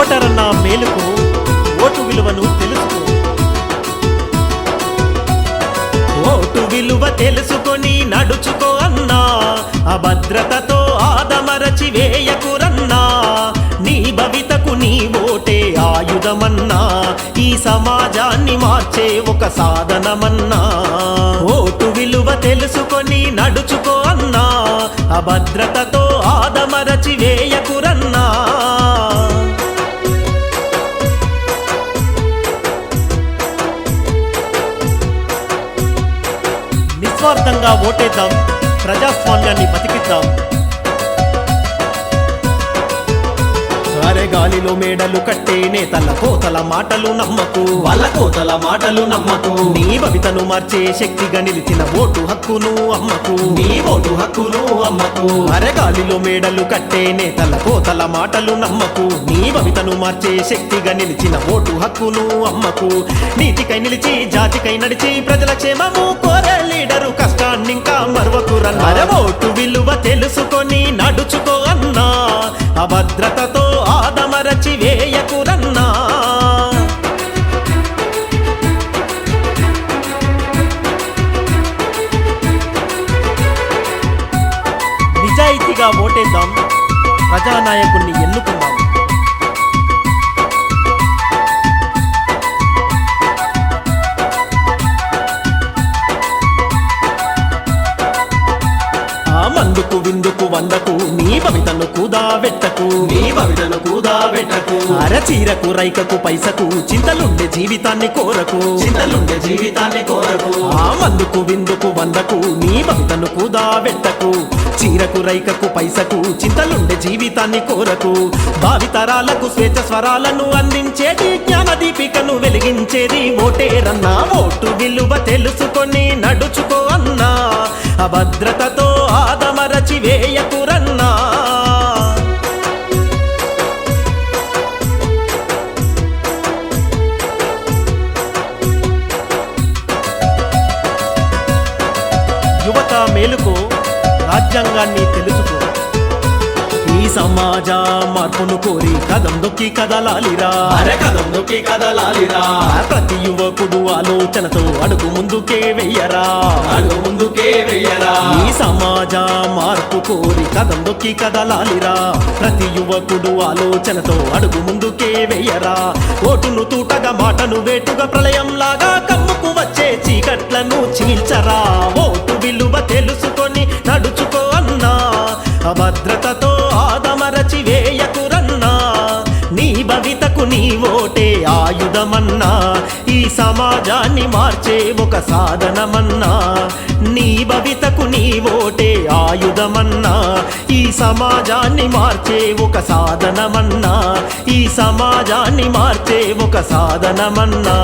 ఓటరన్నా మేలుకు ఓటు విలువను తెలుసుకో. ఓటు విలువ తెలుసుకొని నడుచుకో అన్నా. అభద్రతతో ఆదమరచి వేయకురన్నా. నీ భవితకు నీ ఓటే ఆయుధమన్నా. ఈ సమాజాన్ని మార్చే ఒక సాధనమన్నా. ఓటు విలువ తెలుసుకొని నడుచుకో అన్నా. అభద్రతతో ఆదమరచి వేయకు నిస్వార్థంగా ఓటేద్దాం. ప్రజాస్వామ్యాన్ని బతికిద్దాం. గాలిలో మేడలు కట్టే నేతల కోతల మాటలు నమ్మకు. వాళ్ళ కోతల మాటలు నమ్మకు. నీ భవితను మార్చే శక్తిగా నిలిచిన ఓటు హక్కును అమ్మకు. నీ ఓటు హక్కును అమ్మకు. అరే గాలిలో మేడలు కట్టే నేతల కోతల మాటలు నమ్మకు. నీ భవితను మార్చే శక్తిగా నిలిచిన ఓటు హక్కును అమ్మకు. నీతికై నిలిచి జాతికై నడిచి ప్రజల క్షేమము కోరే లీడరు చేసుకొని నడుచుకో అన్నా. అభద్రతతో ఆదమరచి వేయకురన్నా నిజాయితీగా ఓటేద్దాం. ప్రజానాయకుణ్ణి ఎన్నుకుందాం. ఆ మందుకు విందుకు వందకు నీ భవితను కూదా వెట్టకు. నీ భవితను కూదా పెట్టకు అరచీరకు రైకకు పైసకు చింతలుండే జీవితాన్ని కోరకు. చింతలుండే జీవితాన్ని కోరకు. ఆ మందుకు విందుకు వందకు నీ భవితను కూదా వెట్టకు. చీరకు రైకకు పైసకు చింతలుండే జీవితాన్ని కోరకు. భావితరాలకు స్వేచ్ఛ స్వరాలను అందించేది జ్ఞాన దీపికను వెలిగించేది. ఓటేరన్నా ఓటు విలువ తెలుసుకొని నడుచుకో అన్నా. అభద్రతతో ఆదమరచి యువత మేలుకు రాజ్యాంగాన్ని తెలుసుకో. ఈ సమాజ మార్పును కోరి కదం దొక్కి కదలాలిరా. అరే కదం నొక్కి కదలాలిరా. ప్రతి యువకుడు ఆలోచనతో అడుగు ముందుకే వెయ్యరా అడుగు ముందుకే వెయ్యరా ఈ సమాజ మార్పు కోరి కదం దొక్కి కదలాలిరా. ప్రతి యువకుడు ఆలోచనతో అడుగు ముందుకే వెయ్యరా ఓటును తూటగా మాటను వేటుగా ప్రళయంలాగా కమ్ముకు వచ్చే చీకట్లను చీల్చరా ఓటే ఆయుధమన్నా ఈ సమాజాన్ని మార్చే ఒక సాధనమన్నా. నీ భవితకు నీ ఓటే ఆయుధమన్నా ఈ సమాజాన్ని మార్చే ఒక సాధనమన్నా. ఈ సమాజాన్ని మార్చే ఒక సాధనమన్నా.